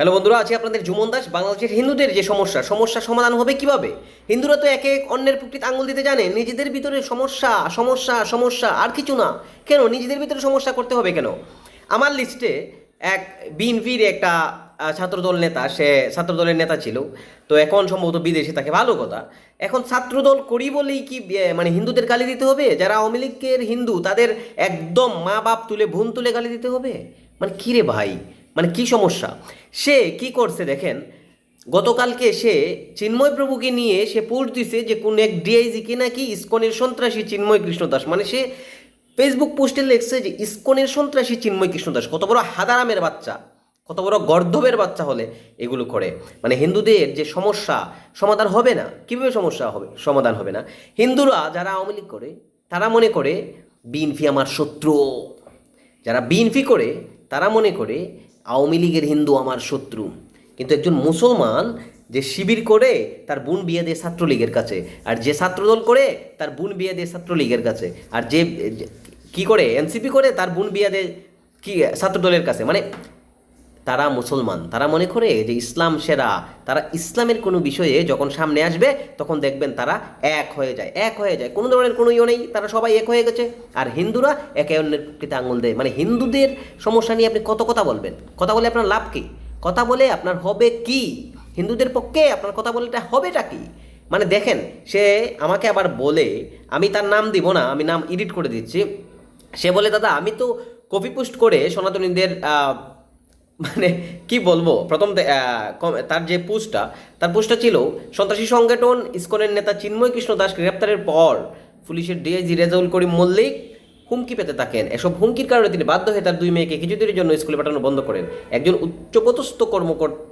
Hello বন্ধুরা, আছি আপনাদের জুমন দাস, বাংলাদেশের হিন্দুদের যে সমস্যা সমস্যা সমাধান হবে কীভাবে? হিন্দুরা তো একে এক অন্যের প্রকৃত আঙুল দিতে জানে, নিজেদের ভিতরে সমস্যা সমস্যা সমস্যা আর কিছু না। কেন? নিজেদের ভিতরে সমস্যা করতে হবে কেন? আমার লিস্টে এক বিএনপির একটা ছাত্রদল নেতা, সে ছাত্রদলের নেতা ছিল। তো এখন সম্ভবত বিদেশে তাকে ভালো কথা। এখন ছাত্রদল করি বলেই কি মানে হিন্দুদের গালি দিতে হবে? যারা আওয়ামী লীগের হিন্দু, তাদের একদম মা বাপ তুলে বোন তুলে গালি দিতে হবে? মানে কী রে ভাই? মানে কি সমস্যা? সে কি করছে দেখেন, গতকালকে সে চিন্ময় প্রভুকে নিয়ে সে পোস্ট দিছে যে কোন এক ডিআইজি কি নাকি ইসকনের সন্ত্রাসী চিন্ময় কৃষ্ণ দাস। মানে সে ফেসবুক পোস্টে লিখছে যে ইসকনের সন্ত্রাসী চিন্ময় কৃষ্ণ দাস। কত বড় হাদারামের বাচ্চা, কত বড় গর্ধবের বাচ্চা হলে এগুলো করে। মানে হিন্দুদের যে সমস্যা, সমাধান হবে না। কীভাবে সমস্যা হবে? সমাধান হবে না। হিন্দুরা যারা আওয়ামী লীগ করে, তারা মনে করে, বিএনপি আমার শত্রু। যারা বিএনপি করে, তারা মনে করে আওয়ামী লীগের হিন্দু আমার শত্রু। কিন্তু একজন মুসলমান যে শিবির করে, তার বোন বিয়ে দেয় ছাত্রলীগের কাছে। আর যে ছাত্রদল করে, তার বোন বিয়ে দেয় ছাত্রলীগের কাছে। আর যে কি করে, এনসিপি করে, তার বোন বিয়ে দেয় কি, ছাত্রদলের কাছে। মানে তারা মুসলমান। তারা মনে করে যে ইসলাম সেরা। তারা ইসলামের কোনো বিষয়ে যখন সামনে আসবে, তখন দেখবেন তারা এক হয়ে যায়, এক হয়ে যায়। কোনো ধরনের কোনো ইয়ে নেই, তারা সবাই এক হয়ে গেছে। আর হিন্দুরা একে অন্যের প্রকৃতি আঙুল দেয়। মানে হিন্দুদের সমস্যা নিয়ে আপনি কত কথা বলবেন? কথা বলে আপনার লাভ কী? কথা বলে আপনার হবে কি? হিন্দুদের পক্ষে আপনার কথা বলে এটা হবেটা কি? মানে দেখেন, সে আমাকে আবার বলে, আমি তার নাম দিব না, আমি নাম এডিট করে দিচ্ছি। সে বলে, দাদা, আমি তো কপি পোস্ট করে সনাতনীদের মানে কি বলব? প্রথম তার যে পোস্টটা তার পোস্টটা ছিল সন্ত্রাসী সংগঠন, ইসকনের নেতা চিন্ময় কৃষ্ণ দাস গ্রেপ্তারের পর পুলিশের ডিআইজি রেজাউল করিম মল্লিক হুমকি পেতে থাকেন। এসব হুমকির কারণে তিনি বাধ্য হয়ে তার দুই মেয়েকে কিছুদিনের জন্য স্কুলে পাঠানো বন্ধ করেন। একজন উচ্চপদস্থ কর্মকর্তা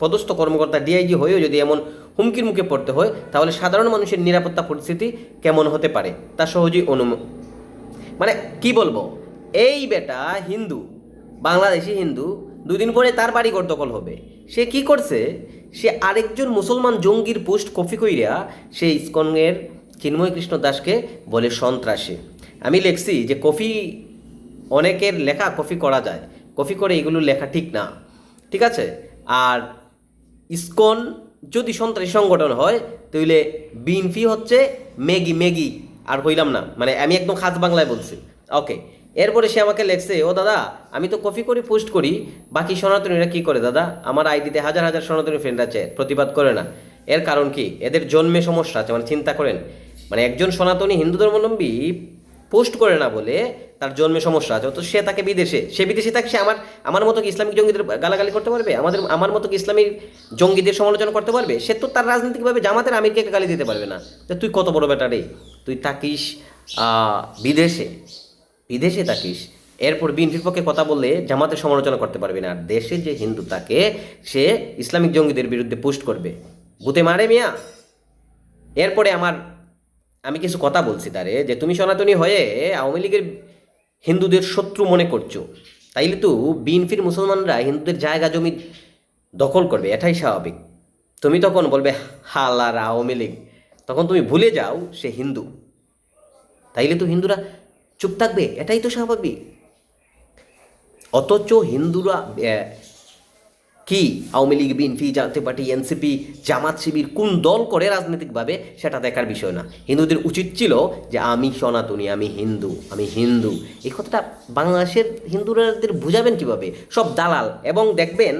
পদস্থ কর্মকর্তা ডিআইজি হয়েও যদি এমন হুমকির মুখে পড়তে হয়, তাহলে সাধারণ মানুষের নিরাপত্তা পরিস্থিতি কেমন হতে পারে? তা সহজেই অনুম মানে কি বলব? এই বেটা হিন্দু, বাংলাদেশি হিন্দু দুদিন পরে তার বাড়ি দখল হবে। সে কি করছে? সে আরেকজন মুসলমান জঙ্গির পোস্ট কফি কইরা সে ইস্কনের চিন্ময় কৃষ্ণ দাসকে বলে, সন্ত্রাসী। আমি লিখছি যে কফি অনেকের লেখা কফি করা যায়। কফি করে এগুলো লেখা ঠিক না। ঠিক আছে? আর ইস্কন যদি সন্ত্রাসী সংগঠন হয়, তাহলে বিএনপি হচ্ছে ম্যাগি ম্যাগি আর হইলাম না। মানে আমি একদম খাস বাংলায় বলছি। ওকে। এরপরে সে আমাকে লেখছে, ও দাদা, আমি তো কপি করে, পোস্ট করি। বাকি সনাতনীরা কি করে দাদা? আমার আইডিতে হাজার হাজার সনাতনী ফ্রেন্ড আছে, প্রতিবাদ করে না। এর কারণ কি? এদের জন্মে সমস্যা আছে মানে চিন্তা করেন। মানে একজন সনাতনী হিন্দু ধর্মাবলম্বী পোস্ট করে না বলে তার জন্মে সমস্যা আছে তো সে তাকে বিদেশে, সে বিদেশে থাকে, সে আমার আমার মতো ইসলামিক জঙ্গিদের গালাগালি করতে পারবে? আমাদের, আমার মতো ইসলামিক জঙ্গিদের সমালোচনা করতে পারবে? সে তো তার রাজনৈতিকভাবে জামাতের আমিরকে গালি দিতে পারবে না। তুই কত বড় বেটা রে? তুই থাকিস বিদেশে। বিদেশে থাকিস, এরপর বিএনপির পক্ষে কথা বললে জামাতের সমালোচনা করতে পারবে না। আর দেশে যে হিন্দু তাকে, সে ইসলামিক জঙ্গিদের বিরুদ্ধে পোস্ট করবে। বুতে মারে মিয়া। এরপরে আমার, আমি কিছু কথা বলছি তারে, যে তুমি সনাতনী হয়ে আওয়ামী লীগের হিন্দুদের শত্রু মনে করছ। তাইলে তো বিএনপির মুসলমানরা হিন্দুদের জায়গা, জমি দখল করবে, এটাই স্বাভাবিক। তুমি তখন বলবে, হালার আওয়ামী লীগ। তখন তুমি ভুলে যাও সে হিন্দু। তাইলে তো হিন্দুরা চুপ থাকবে? এটাই তো স্বাভাবিক। অথচ হিন্দুরা কি আওয়ামী লীগ, বিএনপি, জাতীয় পার্টি, এনসিপি, জামাত শিবির, কোন দল করে রাজনৈতিকভাবে, সেটা দেখার বিষয় না। হিন্দুদের উচিত ছিল যে আমি সনাতনী, আমি হিন্দু আমি হিন্দু। এই কথাটা বাংলাদেশের হিন্দুরাদের বুঝাবেন কীভাবে? সব দালাল। এবং দেখবেন,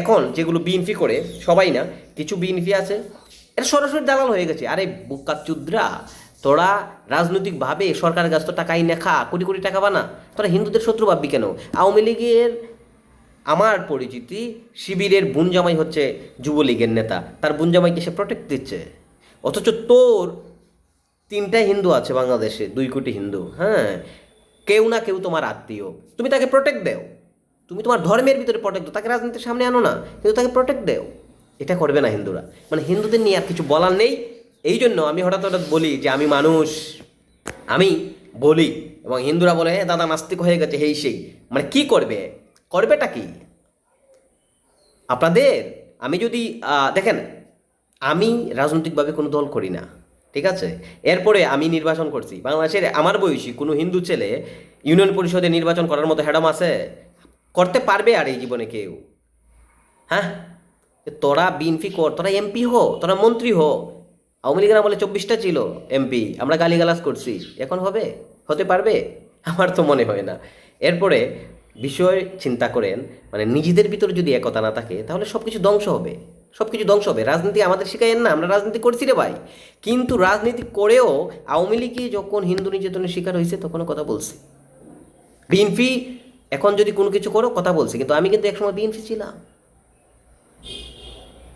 এখন যেগুলো বিএনপি করে, সবাই না, কিছু বিএনপি আছে এটা সরাসরি দালাল হয়ে গেছে। আরে বুকা চুদ্রা তোরা রাজনৈতিকভাবে সরকারের কাছ তো টাকাই নেখা কোটি কোটি টাকা বানা। তোরা হিন্দুদের শত্রু ভাববি কেন? আওয়ামী লীগের আমার পরিচিতি শিবিরের বুনজামাই হচ্ছে যুবলীগের নেতা। তার বুনজামাইকে সে প্রোটেক্ট দিচ্ছে। অথচ তোর তিনটা হিন্দু আছে বাংলাদেশে, দুই কোটি হিন্দু হ্যাঁ? কেউ না কেউ তোমার আত্মীয়। তুমি তাকে প্রোটেক্ট দেও। তুমি তোমার ধর্মের ভিতরে প্রোটেক্ট দাও। তাকে রাজনীতির সামনে আনো না, কিন্তু তাকে প্রোটেক্ট দেও। এটা করবে না হিন্দুরা। মানে হিন্দুদের নিয়ে আর কিছু বলার নেই। এই জন্য আমি হঠাৎ হঠাৎ বলি যে আমি মানুষ, আমি বলি এবং হিন্দুরা বলে হ্যাঁ দাদা নাস্তিক হয়ে গেছে, হেই সেই। মানে কি করবে? করবেটা কি? আপনাদের, আমি যদি দেখেন, আমি রাজনৈতিকভাবে কোনো দল করি না, ঠিক আছে? এরপরে আমি নির্বাচন করছি। বাংলাদেশের আমার বয়সী কোনো হিন্দু ছেলে ইউনিয়ন পরিষদে নির্বাচন করার মতো হ্যাডাম আছে? করতে পারবে আর এই জীবনে কেউ? হ্যাঁ? তোরা বিএনপি কর, তোরা এমপি হো, তোরা মন্ত্রী হো। আওয়ামী লীগের আমলে চব্বিশটা ছিল এমপি, আমরা গালিগালাজ করছি। এখন হবে? হতে পারবে? আমার তো মনে হয় না। এরপরে বিষয় চিন্তা করেন মানে নিজেদের ভিতরে যদি একতা না থাকে, তাহলে সব কিছু ধ্বংস হবে। সব কিছু ধ্বংস হবে। রাজনীতি আমাদের শিখাইয়েন না, আমরা রাজনীতি করছি রে ভাই। কিন্তু রাজনীতি করেও আওয়ামী লীগে যখন হিন্দু নির্যাতনের শিকার হয়েছে, তখনও কথা বলছে। বিএনপি এখন যদি কোনো কিছু করো, কথা বলছে। কিন্তু আমি কিন্তু একসময় বিএনপি ছিলাম।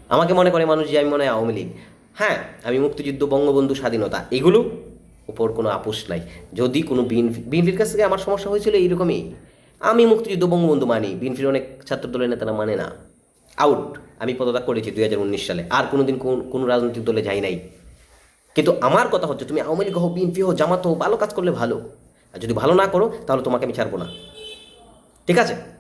আমাকে মনে করে মানুষ যে, আমি মনে হয় আওয়ামী লীগ। হ্যাঁ আমি মুক্তিযুদ্ধ, বঙ্গবন্ধু, স্বাধীনতা, এগুলো উপর কোনো আপোষ নাই। যদি কোনো বিএনপি বিএনপির কাছ থেকে আমার সমস্যা হয়েছিল এইরকমই। আমি মুক্তিযুদ্ধ, বঙ্গবন্ধু মানি। বিএনপির অনেক ছাত্র দলের নেতারা মানে না। আউট আমি পদত্যাগ করেছি দুই হাজার উনিশ সালে। আর কোন, কোনো রাজনৈতিক দলে যাই নাই। কিন্তু আমার কথা হচ্ছে, তুমি আওয়ামী লীগ হো বিএনপি হো জামাত হো ভালো কাজ করলে ভালো। আর যদি ভালো না করো, তাহলে তোমাকে আমি ছাড়বো না। ঠিক আছে?